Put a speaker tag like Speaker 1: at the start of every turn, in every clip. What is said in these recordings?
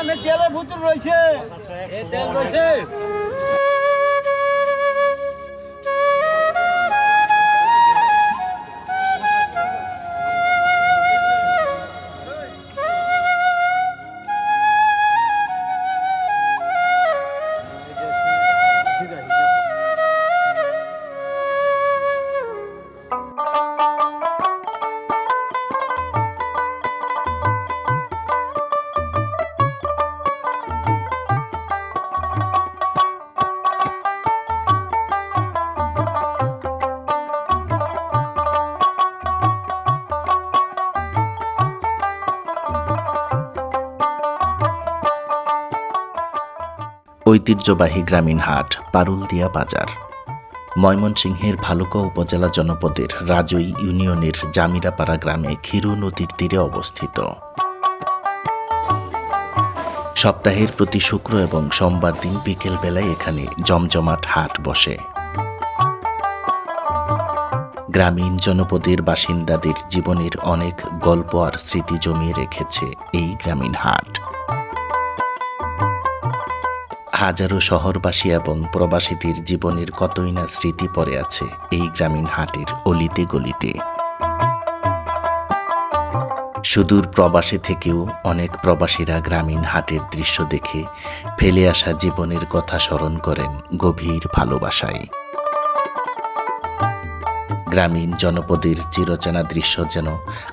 Speaker 1: আমি তেলের ভুতুর রয়েছে।
Speaker 2: তেল রয়েছে?
Speaker 3: ঐতিহ্যবাহী গ্রামীণ হাট, পারুলদিয়া বাজার। ময়মনসিংহের ভালুকা উপজেলা জনপদের রাজই ইউনিয়নের জামিরাপাড়া গ্রামে ক্ষীরু নদীর তীরে অবস্থিত। সপ্তাহের প্রতি শুক্র এবং সোমবার দিন বিকেল বেলায় এখানে জমজমাট হাট বসে। গ্রামীণ জনপদের বাসিন্দাদের জীবনের অনেক গল্প আর স্মৃতি জমিয়ে রেখেছে এই গ্রামীণ হাট। হাজারো শহরবাসী এবং প্রবাসীদের জীবনের কতই না স্মৃতি পড়ে আছে এই গ্রামীণ হাটের অলিতে গলিতে। সুদূর প্রবাসে থেকেও অনেক প্রবাসীরা গ্রামীণ হাটের দৃশ্য দেখে ফেলে আসা জীবনের কথা স্মরণ করেন গভীর ভালোবাসায়। গ্রামীণ জনপদের চিরচেনা দৃশ্য যেন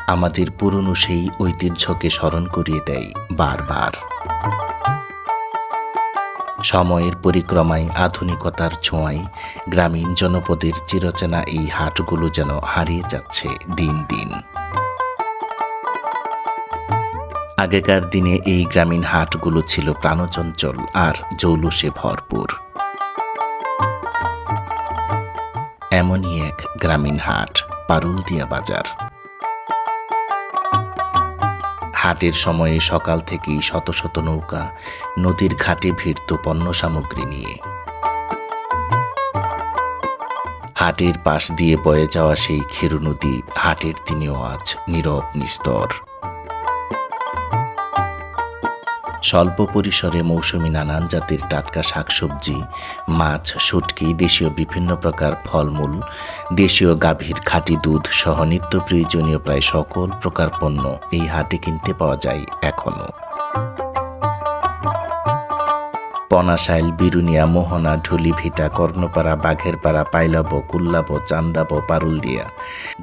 Speaker 3: আমাদের পুরনো সেই ঐতিহ্যকে স্মরণ করিয়ে দেয় বারবার। সময়ের পরিক্রমায়, আধুনিকতার ছোঁয়ায়, গ্রামীণ জনপদের চিরচেনা এই হাটগুলো যেন হারিয়ে যাচ্ছে দিন দিন। আগেকার দিনে এই গ্রামীণ হাটগুলো ছিল প্রাণচঞ্চল আর জৌলুসে ভরপুর। এমনই এক গ্রামীণ হাট, পারুলদিয়া বাজার। হাটের সময়ে সকাল থেকেই শত শত নৌকা নদীর ঘাটে ভিড়ত পণ্য সামগ্রী নিয়ে। হাটের পাশ দিয়ে বয়ে যাওয়া সেই ক্ষীর নদী হাটের দিনেও আজ নীরব নিস্তর। স্বল্প পরিসরে মৌসুমি নানান জাতির টাটকা শাকসবজি, মাছ, শুটকি, দেশীয় বিভিন্ন প্রকার ফলমূল, দেশীয় গাভীর খাঁটি দুধ সহ নিত্য প্রয়োজনীয় প্রায় সকল প্রকার পণ্য এই হাটে কিনতে পাওয়া যায় এখনও। পনাশাইল, বিরুনিয়া, মোহনা ঢুলিভিটা কর্ণপাড়া, বাঘেরপাড়া, পাইলাব, কুল্লাব, চান্দাব, পারুলদিয়া,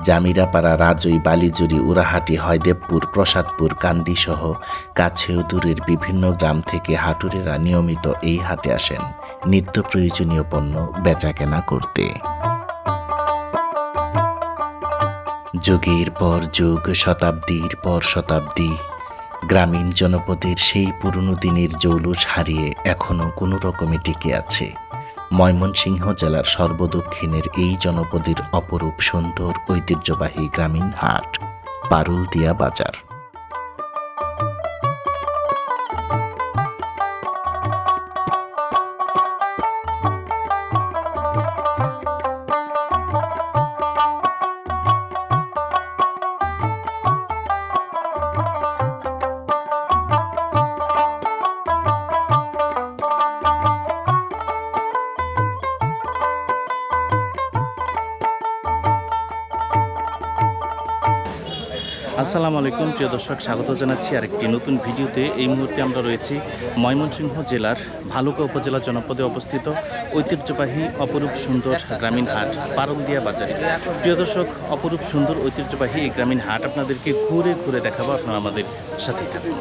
Speaker 3: জামিরাপাড়া, রাজই বালিজুরি উরাহাটি হয়দেবপুর, প্রসাদপুর কান্দি সহ কাছে দূরের বিভিন্ন গ্রাম থেকে হাটুরেরা নিয়মিত এই হাটে আসেন। নিত্য প্রয়োজনীয় পণ্য বেচাকেনা করতে। যুগের পর যুগ, শতাব্দীর পর শতাব্দী গ্রামীণ জনপদের সেই পুরনো দিনের জৌলুস হারিয়ে এখনও কোনো রকমে টিকে আছে। ময়মনসিংহ জেলার সর্বদক্ষিণের এই জনপদের অপরূপ সুন্দর ঐতিহ্যবাহী গ্রামীণ হাট, পারুলদিয়া বাজার।
Speaker 4: আসসালামু আলাইকুম, প্রিয় দর্শক, স্বাগত জানাচ্ছি আরেকটি নতুন ভিডিওতে। এই মুহূর্তে আমরা রয়েছি ময়মনসিংহ জেলার ভালুকা উপজেলা জনপদে অবস্থিত ঐতিহ্যবাহী অপরূপ সুন্দর গ্রামীণ হাট, পারলদিয়া বাজারে। প্রিয় দর্শক, অপরূপ সুন্দর ঐতিহ্যবাহী এই গ্রামীণ হাট আপনাদেরকে ঘুরে ঘুরে দেখাবো, আপনারা আমাদের সাথে থাকুন।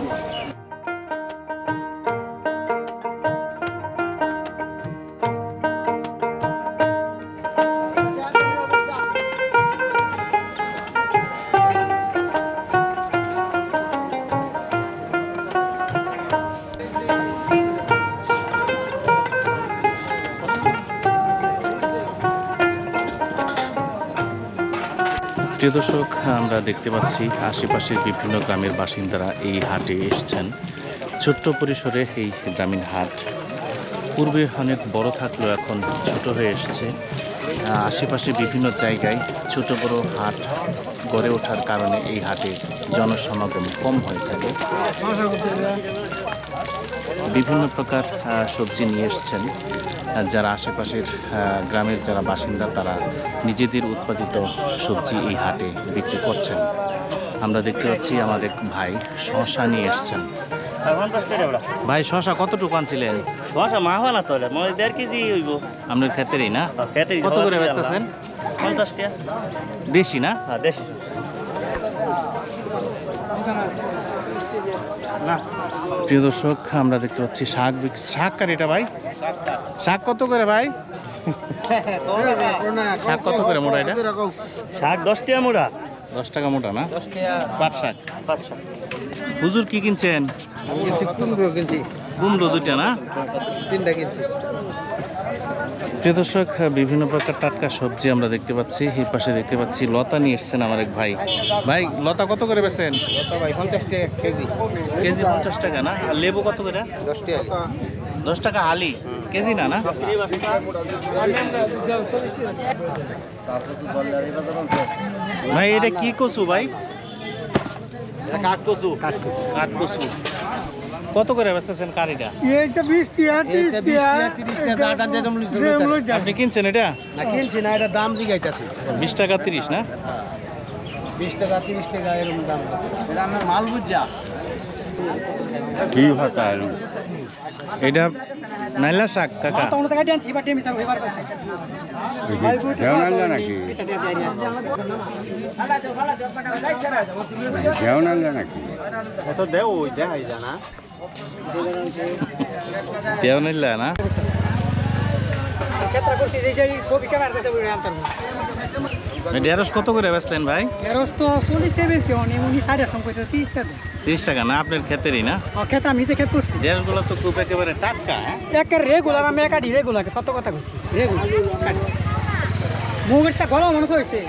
Speaker 4: প্রিয় দর্শক, আমরা দেখতে পাচ্ছি আশেপাশের বিভিন্ন গ্রামের বাসিন্দারা এই হাটে এসছেন। ছোট্ট পরিসরে এই গ্রামীণ হাট পূর্বে অনেক বড় থাকলেও এখন ছোট হয়ে এসেছে। আশেপাশে বিভিন্ন জায়গায় ছোট বড় হাট গড়ে ওঠার কারণে এই হাটে জনসমাগম কম হয়ে থাকে। বিভিন্ন প্রকার সবজি নিয়ে এসছেন। যারা আশেপাশের গ্রামের যারা বাসিন্দা তারা নিজেদের উৎপাদিত সবজি এই হাটে বিক্রি করছেন। আমরা দেখতে পাচ্ছি আমার এক ভাই শশা নিয়ে এসছেন। ভাই শশা কতটুকু আনছিলেন?
Speaker 1: দশা মা হওয়া না তো দেড় কেজি হইব।
Speaker 4: আপনার ক্ষেত্রেই না? কত করে বেচতেছেন?
Speaker 1: পঞ্চাশ টাকা।
Speaker 4: বেশি না?
Speaker 1: হ্যাঁ দেশি। না।
Speaker 4: প্রিয় দর্শক আমরা দেখতে পাচ্ছি শাক বিক- শাক কার এটা ভাই? শাক কত করে ভাই? শাক কত করে মোটা এটা?
Speaker 1: শাক দশ টাকা মোড়া।
Speaker 4: দশ টাকা মোটা না? পাট শাক। হুজুর কি কিনছেন?
Speaker 5: কুমড়ো কিনছি।
Speaker 4: কুমড়ো দুইটা না?
Speaker 5: তিনটা কিনছি।
Speaker 4: প্রিয় দর্শক বিভিন্ন প্রকার টাটকা সবজি আমরা দেখতে পাচ্ছি। এই পাশে দেখতে পাচ্ছি লতা নিয়ে এসছেন আমার এক ভাই। ভাই লতা কত করে বেছেন
Speaker 5: কেজি।
Speaker 4: কেজি পঞ্চাশ টাকা না? আর লেবু কত করে?
Speaker 5: দশ টাকা।
Speaker 4: হালি কেজি না না? ভাই এটা কি কচু ভাই?
Speaker 1: কাঠ কচু।
Speaker 4: কাঠ কচু। কত করে বেচতেছেন কারিটা?
Speaker 1: এইটা বিশ টাকা তিরিশ টাকা তিরিশ টাকা আটা যেরকম
Speaker 4: আপনি কিনছেন এটা?
Speaker 1: না কিনছি না এটা দাম জিগাইতেছে।
Speaker 4: বিশ টাকা তিরিশ না?
Speaker 1: বিশ টাকা তিরিশ টাকা এরকম দাম। এটা আমার মাল বুঝা।
Speaker 4: কি ভাতা এটা নাইলা শাক কাকা।
Speaker 1: তখন টাকা দিয়েছি বা টেমি সাহেব এবার কাছে নাকি? কত দেও ওই দেখাই জানা। আনতাম
Speaker 4: ঢেঁড়স কত করে বেচলেন ভাই?
Speaker 1: এরস তো টাকা,
Speaker 4: না আপনার ক্ষেতেরই না?
Speaker 1: করছি
Speaker 4: ঢেঁড়সগুলো তো খুব একেবারে টাটকা
Speaker 1: একে রেগুলার আমি একাডি সত্য কথা কইছি রেগুলার মুগেরটা গলা মনে হয়েছে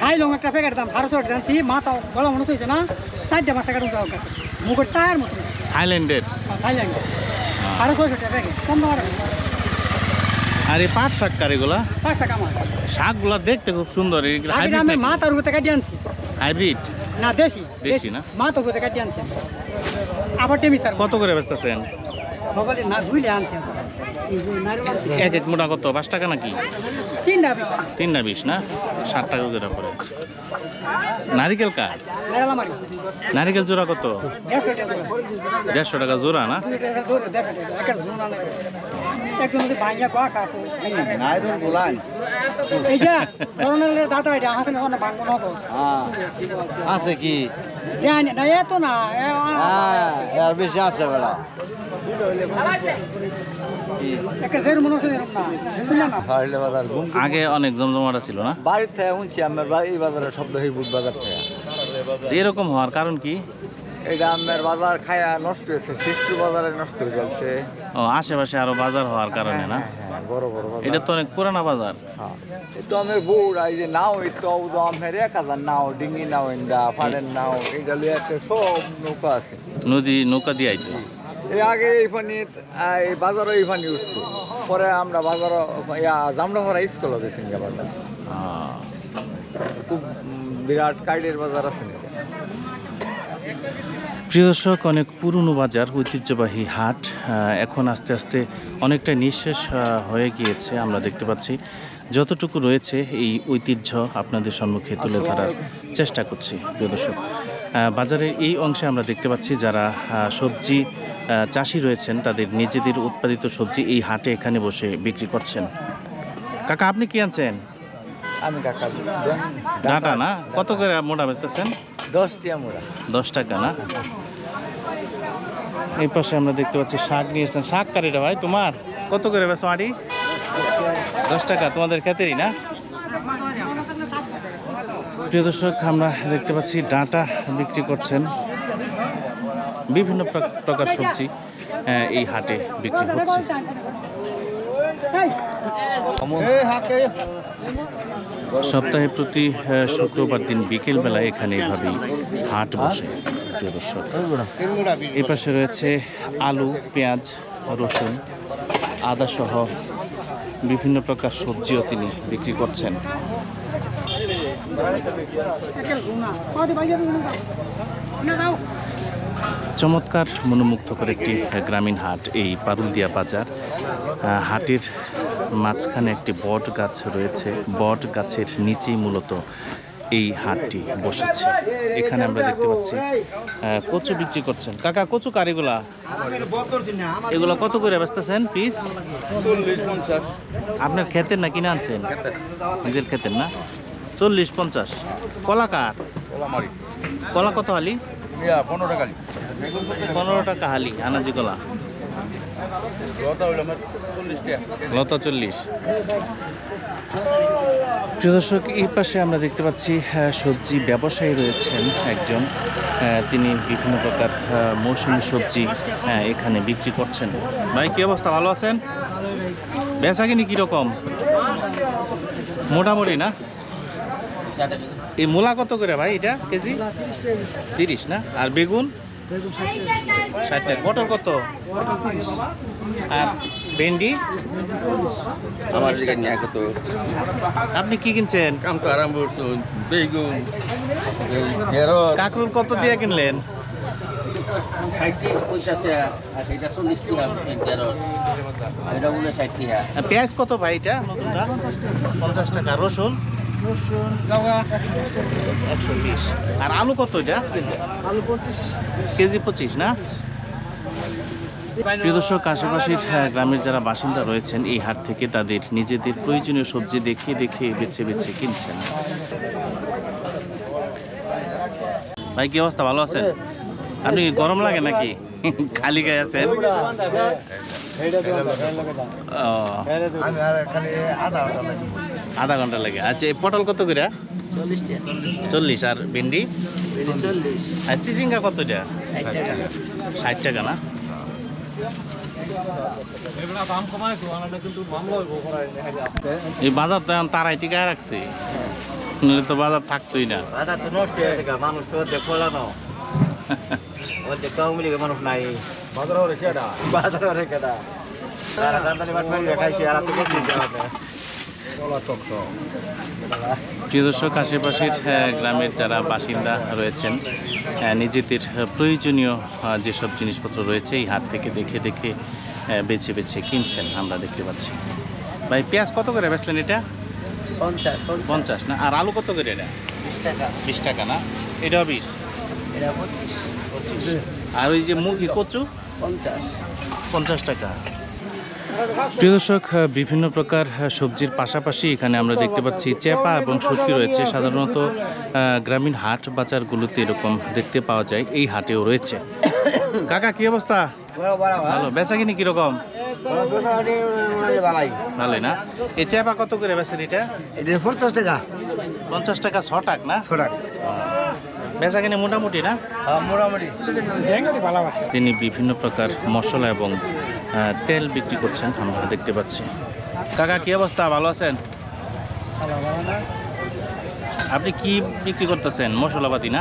Speaker 1: খাই লং একটা প্যাকেট দাম বারোশো টাকা জানছি মাথা গলা মনে হয়েছে না চারটে মাস টাকা উঠে কাছে মতো।
Speaker 4: থাইল্যান্ডের? আর এই পাট শাক কারিগুলা
Speaker 1: পাঁচ শাক আমার।
Speaker 4: দেখতে খুব সুন্দর
Speaker 1: মাথার উপরে কাটিয়ে আনছি।
Speaker 4: হাইব্রিড
Speaker 1: না দেশি।
Speaker 4: দেশি না?
Speaker 1: মাথার উপরে কাটিয়ে আনছি আবার
Speaker 4: কত করে বেচতেছেন?
Speaker 1: সকালে না ধুইলে আনছি এই যে নারকেল আনছি।
Speaker 4: এক এক মোটা কত? পাঁচ টাকা নাকি?
Speaker 1: তিনটা বিষয়
Speaker 4: তিন না বিশ না? ষাট টাকা করে পড়ে। নারিকেল কাঠ
Speaker 1: নারিকেল
Speaker 4: জোড়া কত?
Speaker 1: দেড়শো টাকা
Speaker 4: জোড়া না?
Speaker 1: একজন ভাইয়া কোয়া কাকু
Speaker 5: নাইরন বলান
Speaker 1: এই যে করোনার দাদা এটা হাসেন ওখানে ভাঙবো নগো
Speaker 5: আছে কি?
Speaker 1: জানি না এত না
Speaker 5: হ্যাঁ বেশি আছে বেড়া।
Speaker 4: আগে অনেক জমজমাটা ছিল না?
Speaker 5: বাড়ির থেকে শুনছি আমার এই বাজারে শব্দ এই বুধ বাজার থেকে।
Speaker 4: এরকম হওয়ার কারণ কি?
Speaker 5: এটা আমার বাজার খায়া নষ্ট হয়েছে শিশু বাজারে নষ্ট হয়ে যাচ্ছে
Speaker 4: ও আশেপাশে আরও বাজার হওয়ার কারণে না?
Speaker 5: হ্যাঁ বড় বড়
Speaker 4: এটা তো অনেক পুরানা বাজার।
Speaker 5: হ্যাঁ। তো আমার বউরা এই যে নাও তো তো আমার এক হাজার নাও ডিঙ্গি নাও ইন্দা ফাড়ের নাও লইয়া একটা সব নৌকা আছে।
Speaker 4: নদী নৌকা দিয়ে আইতো
Speaker 5: এই আগে এই পানি এই বাজারও এই পানি উঠছে। পরে আমরা বাজারও ইয়া বাজার খুব বিরাট কাইডের বাজার আছে নাকি?
Speaker 4: প্রিয় দর্শক অনেক পুরনো বাজার ঐতিহ্যবাহী হাট এখন আস্তে আস্তে অনেকটা নিঃশেষ হয়ে গিয়েছে আমরা দেখতে পাচ্ছি। যতটুকু রয়েছে এই ঐতিহ্য আপনাদের সম্মুখে তুলে ধরার চেষ্টা করছি প্রিয় দর্শক। বাজারের এই অংশে আমরা দেখতে পাচ্ছি যারা সবজি চাষি রয়েছেন তাদের নিজেদের উৎপাদিত সবজি এই হাটে এখানে বসে বিক্রি করছেন। কাকা আপনি কি আনছেন?
Speaker 5: আমি কাকা
Speaker 4: ডাটা না? কত করে মোটা বেচতেছেন?
Speaker 5: দশটি আমরা
Speaker 4: দশ টাকা না? এই পাশে আমরা দেখতে পাচ্ছি শাক নিয়ে এসেছেন শাক কারিটা ভাই তোমার? কত করে বেছো আড়ি? দশ টাকা তোমাদের ক্ষেতেরই না? প্রিয় দর্শক আমরা দেখতে পাচ্ছি ডাঁটা বিক্রি করছেন। বিভিন্ন প্র- প্রকার সবজি এই হাটে বিক্রি হচ্ছে। সপ্তাহে প্রতি শুক্রবার দিন বিকেল বেলায় এখানে এভাবেই হাট বসে প্রিয় দর্শক। এই পাশে রয়েছে আলু পেঁয়াজ রসুন আদা সহ বিভিন্ন প্রকার সবজিও তিনি বিক্রি করছেন।
Speaker 1: না দাও
Speaker 4: চমৎকার মনোমুগ্ধকর একটি গ্রামীণ হাট এই পারুলদিয়া বাজার। হাটের মাঝখানে একটি বট গাছ রয়েছে। বট গাছের নিচেই মূলত এই হাটটি বসেছে। এখানে আমরা দেখতে পাচ্ছি কচু বিক্রি করছেন। কাকা কচু কারিগুলা এগুলো? কত করে বেচতেছেন পিস? আপনার ক্ষেতের না কিনে আনছেন? নিজের ক্ষেতের না? চল্লিশ পঞ্চাশ। কলা কার? কলা কত হালি
Speaker 5: পনেরো টাকা
Speaker 4: পনেরো টাকা হালি আনাজি কলা। লতা চল্লিশ। প্রিয় দর্শক এই পাশে আমরা দেখতে পাচ্ছি সবজি ব্যবসায়ী রয়েছেন একজন। তিনি বিভিন্ন প্রকার মৌসুমী সবজি এখানে বিক্রি করছেন। ভাই কি অবস্থা? ভালো আছেন? বেচা কিনি কীরকম? মোটামুটি না? এই মূলা কত করে ভাই এটা কেজি? তিরিশ না? আর বেগুন? ষাট টাকা। পটল কত? আর ভেন্ডি?
Speaker 2: আমার নিয়ে কত?
Speaker 4: আপনি কি কিনছেন?
Speaker 2: কাম তো আরাম করছুন বেগুন
Speaker 4: কাকরুল কত দিয়ে কিনলেন? পেঁয়াজ কত ভাই এটা? নতুনটা? পঞ্চাশ টাকা। রসুন? একশো বিশ। আর আলু কত এটা? কেজি পঁচিশ না? প্রিয় দর্শক আশেপাশের গ্রামের যারা বাসিন্দা রয়েছেন এই হাট থেকে তাদের নিজেদের প্রয়োজনীয় সবজি দেখে দেখে বেছে বেছে কিনছেন। ভাই কি অবস্থা? ভালো আছেন? আপনি গরম লাগে নাকি? খালি গায়ে আছেন? ও,
Speaker 5: আমি আর খালি আধা
Speaker 4: ঘণ্টা লাগে। আচ্ছা এই পটল কত করে?
Speaker 2: চল্লিশ
Speaker 4: আর ভেন্ডি?
Speaker 2: চল্লিশ।
Speaker 4: আর চিচিঙ্গা কত এটা?
Speaker 2: ষাট টাকা।
Speaker 4: না? এই বাজার তো এখন তারাই টিকায় রাখছে। নইলে তো বাজার থাকতোই না।
Speaker 5: আধা তো নষ্ট হয়ে গেছে মানুষ তো দেখলা না ওদের কাউমি লিগে মানুষ নাই। বাজার কেডা বাজার কেডা তারা বাট মারি আর তো
Speaker 4: প্রিয় দর্শক আশেপাশের গ্রামের যারা বাসিন্দা রয়েছেন নিজেদের প্রয়োজনীয় যেসব জিনিসপত্র রয়েছে এই হাট থেকে দেখে দেখে বেছে বেছে কিনছেন। আমরা দেখতে পাচ্ছি। ভাই পেঁয়াজ কত করে বেচলেন এটা?
Speaker 2: পঞ্চাশ
Speaker 4: পঞ্চাশ। না? আর আলু কত করে এটা?
Speaker 2: বিশ টাকা।
Speaker 4: বিশ টাকা না? এটাও বিশ?
Speaker 2: এটা পঁচিশ।
Speaker 4: আর ওই যে মুখি কচু?
Speaker 2: পঞ্চাশ।
Speaker 4: পঞ্চাশ টাকা। প্রিয় দর্শক বিভিন্ন প্রকার সবজির পাশাপাশি এখানে আমরা দেখতে পাচ্ছি চেপা এবং শুটকি রয়েছে। সাধারণত গ্রামীণ হাট বাজারগুলোতে এরকম দেখতে পাওয়া যায়। এই হাটেও রয়েছে। কাকা কি অবস্থা? ভালো। বেচা কিনি কীরকম? ভালোই না? এই চেপা কত করে বেচেন এটা?
Speaker 5: পঞ্চাশ টাকা
Speaker 4: পঞ্চাশ টাকা ছ টাক না?
Speaker 5: ছোটা
Speaker 4: বেচা কিনি মোটামুটি না?
Speaker 5: মোটামুটি।
Speaker 4: তিনি বিভিন্ন প্রকার মশলা এবং তেল বিক্রি করছেন আমরা দেখতে পাচ্ছি। কাকা কি অবস্থা? ভালো আছেন? আপনি কি বিক্রি করতেছেন? মশলাপাতি না?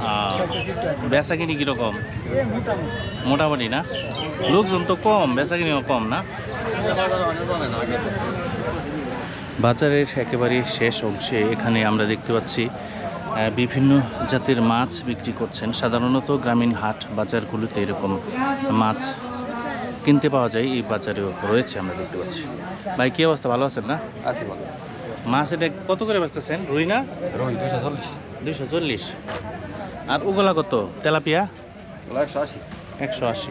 Speaker 4: আহ, বেচা কিনি কীরকম? মোটামুটি। না? লোকজন তো কম বেচা কিনিও কম না? বাজারের একেবারে শেষ অংশে এখানে আমরা দেখতে পাচ্ছি বিভিন্ন জাতের মাছ বিক্রি করছেন। সাধারণত গ্রামীণ হাট বাজারগুলোতে এরকম মাছ কিনতে পাওয়া যায় এই বাজারেও রয়েছে আমরা দেখতে পাচ্ছি। ভাই কী অবস্থা? ভালো আছেন না?
Speaker 2: আছে ভালো।
Speaker 4: মাছ এটা কত করে বেচতেছেন? রুই না?
Speaker 2: রোহিত দুশো চল্লিশ।
Speaker 4: দুইশো চল্লিশ। আর ওগুলা কত? তেলাপিয়া?
Speaker 2: একশো আশি।
Speaker 4: একশো আশি।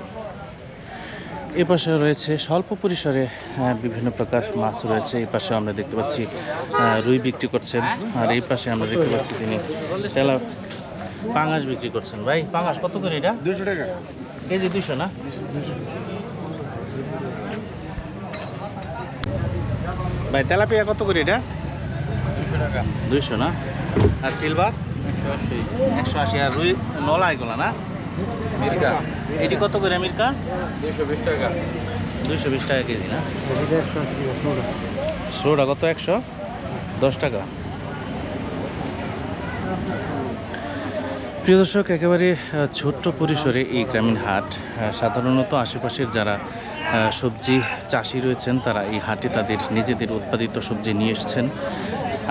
Speaker 4: এ পাশে রয়েছে স্বল্প পরিসরে বিভিন্ন প্রকার মাছ রয়েছে। এই পাশে আমরা দেখতে পাচ্ছি রুই বিক্রি করছেন। আর এই পাশে আমরা দেখতে পাচ্ছি তিনি তেলা পাঙাশ বিক্রি করছেন। ভাই পাঙাশ কত করে এটা?
Speaker 5: দুশো টাকা।
Speaker 4: কেজি দুইশো না? ভাই তেলাপিয়া কত করে এটা? দুইশো না? আর সিলভার? একশো আশি। আর রুই নলা এগুলো না?
Speaker 2: মির্কা।
Speaker 4: এটি কত করে আমেরিকা
Speaker 2: দুশো বিশ টাকা।
Speaker 4: দুইশো বিশ টাকা কেজি না? ষোলোটা কত? একশো? দশ টাকা। প্রিয় দর্শক একেবারে ছোট্ট পরিসরে এই গ্রামীণ হাট সাধারণত আশেপাশের যারা সবজি চাষি রয়েছেন তারা এই হাটে তাদের নিজেদের উৎপাদিত সবজি নিয়ে এসছেন।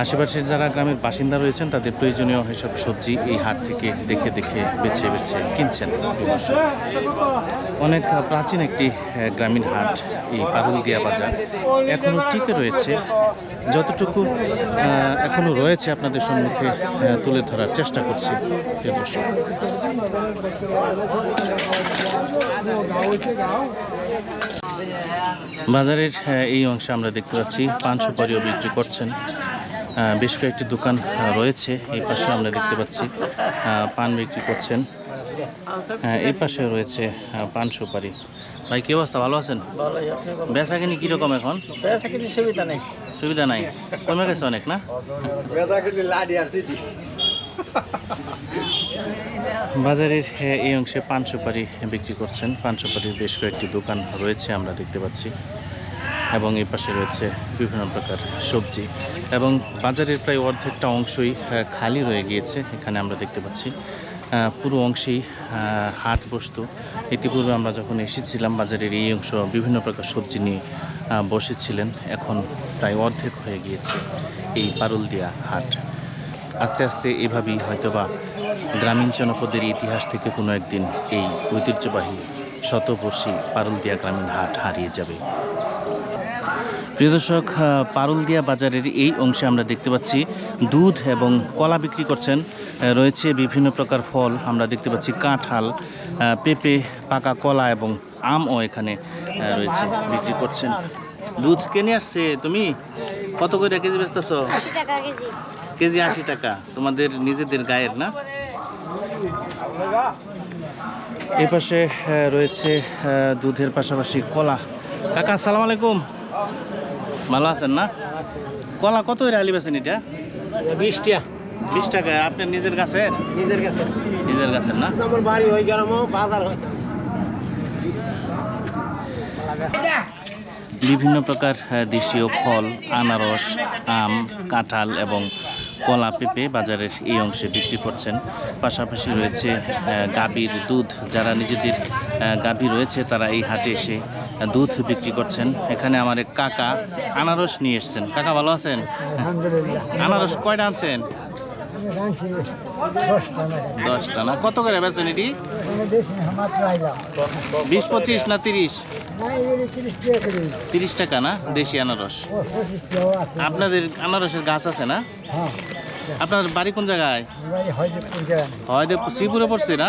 Speaker 4: আশেপাশের যারা গ্রামের বাসিন্দা রয়েছেন, তাদের প্রয়োজনীয় এসব সবজি এই হাট থেকে দেখে দেখে বেছে বেছে কিনছেন। অনেক প্রাচীন একটি গ্রামীণ হাট এই পারুলদিয়া বাজার। এখনও টিকে রয়েছে। যতটুকু এখনও রয়েছে আপনাদের সম্মুখে তুলে ধরার চেষ্টা করছি। বাজারের এই অংশে আমরা দেখতে পাচ্ছি, পান সুপারিও বিক্রি করছেন। বেশ কয়েকটি দোকান রয়েছে। এই পাশে আমরা দেখতে পাচ্ছি পান বিক্রি করছেন। হ্যাঁ এই পাশে রয়েছে পান সুপারি। ভাই কি অবস্থা? ভালো আছেন? বেচা কিনি কীরকম এখন?
Speaker 1: সুবিধা নেই।
Speaker 4: সুবিধা নাই। কমে গেছে অনেক না? বাজারের এই অংশে পান সুপারি বিক্রি করছেন। পান সুপারির বেশ কয়েকটি দোকান রয়েছে আমরা দেখতে পাচ্ছি। এবং এই পাশে রয়েছে বিভিন্ন প্রকার সবজি। এবং বাজারের প্রায় অর্ধেকটা অংশই খালি রয়ে গিয়েছে। এখানে আমরা দেখতে পাচ্ছি পুরো অংশেই হাট বসতো। ইতিপূর্বে আমরা যখন এসেছিলাম বাজারের এই অংশ, বিভিন্ন প্রকার সবজি নিয়ে বসেছিলেন। এখন প্রায় অর্ধেক হয়ে গিয়েছে এই পারুলদিয়া হাট। আস্তে আস্তে এভাবেই হয়তোবা গ্রামীণ জনপদের ইতিহাস থেকে কোনো একদিন এই ঐতিহ্যবাহী শতবর্ষী পারুলদিয়া গ্রামীণ হাট হারিয়ে যাবে। প্রিয় দর্শক পারুলদিয়া বাজারের এই অংশে আমরা দেখতে পাচ্ছি দুধ এবং কলা বিক্রি করছেন। রয়েছে বিভিন্ন প্রকার ফল আমরা দেখতে পাচ্ছি কাঁঠাল পেঁপে পাকা কলা এবং আমও এখানে রয়েছে বিক্রি করছেন। দুধ কেনে আসছে তুমি? কত করে কেজি বেচতেছ?
Speaker 6: কেজি।
Speaker 4: আশি টাকা তোমাদের নিজেদের গায়ের না? এই পাশে রয়েছে দুধের পাশাপাশি কলা। কাকা আসসালামু আলাইকুম। ভালো আছেন না? কলা কত আলি বেছেন এটা?
Speaker 1: বিশটা
Speaker 4: বিশ টাকা। আপনার নিজের কাছে
Speaker 1: নিজের কাছে
Speaker 4: নিজের কাছের না?
Speaker 1: আমার বাড়ি হয়ে গেলাম বাজার হয়
Speaker 4: বিভিন্ন প্রকার দেশীয় ফল আনারস আম কাঁঠাল এবং কলা পেঁপে বাজারের এই অংশে বিক্রি করছেন। পাশাপাশি রয়েছে গাভীর দুধ। যারা নিজেদের গাভী রয়েছে তারা এই হাটে এসে দুধ বিক্রি করছেন। এখানে আমার এক কাকা আনারস নিয়ে এসছেন। কাকা ভালো আছেন? আনারস কয়টা আনছেন? দশটা না? কত করে বেছেন এটি? বিশ পঁচিশ না তিরিশ? তিরিশ টাকা না? দেশি আনারস। আপনাদের আনারসের গাছ আছে না? আপনার বাড়ি কোন জায়গায়? হয়। শ্রীপুরে পড়ছে না?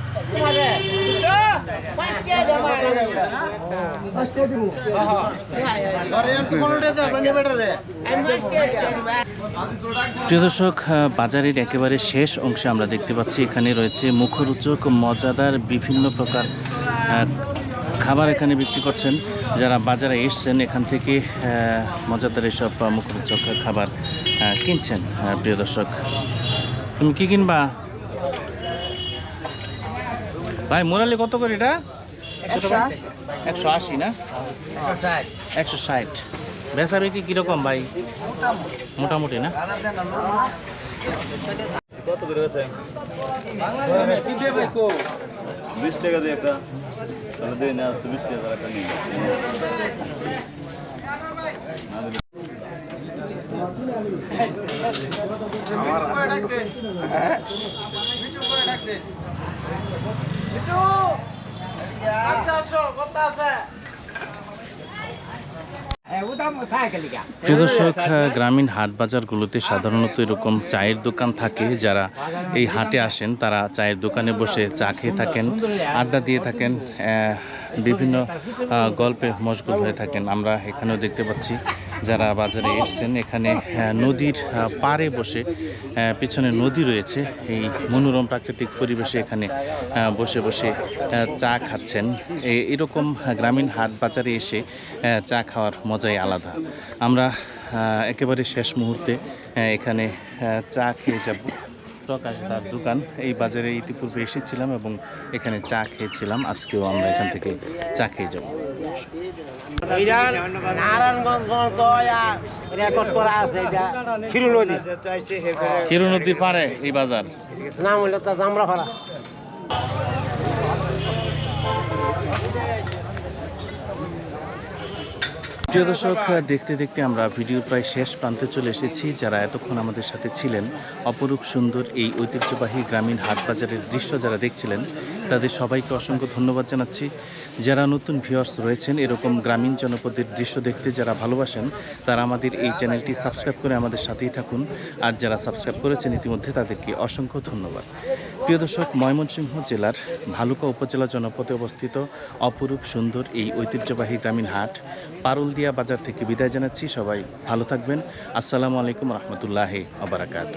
Speaker 4: প্রিয় দর্শক বাজারের একেবারে শেষ অংশে আমরা দেখতে পাচ্ছি, এখানে রয়েছে মুখরোচক, মজাদার বিভিন্ন প্রকার খাবার এখানে বিক্রি করছেন। যারা বাজারে এসছেন, এখান থেকে মজাদার এসব মুখরোচক খাবার কিনছেন প্রিয় দর্শক। তুমি কি কিনবা? ভাই মোরালি কত করে এটা? একশো আশি। না? একশো ষাট। বেচা বিক্রি কীরকম ভাই? মোটামুটি না?
Speaker 5: কত করে
Speaker 2: বিশ টাকা দিয়ে একটা। তাহলে দিয়ে না বিশ টাকা একটা নিয়ে
Speaker 4: প্রিয় দর্শক গ্রামীণ হাট বাজারগুলোতে সাধারণত এরকম চায়ের দোকান থাকে। যারা এই হাটে আসেন তারা চায়ের দোকানে বসে চা খেয়ে থাকেন আড্ডা দিয়ে থাকেন। আহ, বিভিন্ন গল্পে মশগুল হয়ে থাকেন। আমরা এখানেও দেখতে পাচ্ছি যারা বাজারে এসছেন, এখানে নদীর পাড়ে বসে পিছনে নদী রয়েছে। এই মনোরম প্রাকৃতিক পরিবেশে এখানে বসে বসে চা খাচ্ছেন। এরকম গ্রামীণ হাট বাজারে এসে চা খাওয়ার মজাই আলাদা। আমরা একেবারে শেষ মুহূর্তে এখানে চা খেয়ে যাব। প্রকাশ দার দোকান। এই বাজারে ইতিপূর্বে এসেছিলাম এবং এখানে চা খেয়েছিলাম। আজকেও আমরা এখান থেকে চা খেয়ে যাব।
Speaker 5: নারায়ণগঞ্জ রেকর্ড করা আছে এটা খিরু নদী।
Speaker 4: হিরো নদীর পারে এই বাজার।
Speaker 5: নাম হলো তা জামরাপাড়া।
Speaker 4: প্রিয় দর্শক, দেখতে দেখতে আমরা ভিডিওর প্রায় শেষ প্রান্তে চলে এসেছি। যারা এতক্ষণ আমাদের সাথে ছিলেন, অপরূপ সুন্দর এই ঐতিহ্যবাহী গ্রামীণ হাট বাজারের দৃশ্য যারা দেখছিলেন, তাদের সবাইকে অসংখ্য ধন্যবাদ জানাচ্ছি। যারা নতুন ভিউয়ার্স রয়েছেন, এরকম গ্রামীণ জনপদের দৃশ্য দেখতে যারা ভালোবাসেন, তারা আমাদের এই চ্যানেলটি সাবস্ক্রাইব করে আমাদের সাথেই থাকুন। আর যারা সাবস্ক্রাইব করেছেন, ইতিমধ্যে তাদেরকে অসংখ্য ধন্যবাদ। প্রিয় দর্শক, ময়মনসিংহ জেলার ভালুকা উপজেলা জনপদে অবস্থিত অপরূপ সুন্দর এই ঐতিহ্যবাহী গ্রামীণ হাট পারুলদিয়া বাজার থেকে বিদায় জানাচ্ছি। সবাই ভালো থাকবেন। আসসালামু আলাইকুম রহমতুল্লাহ আবরাকাত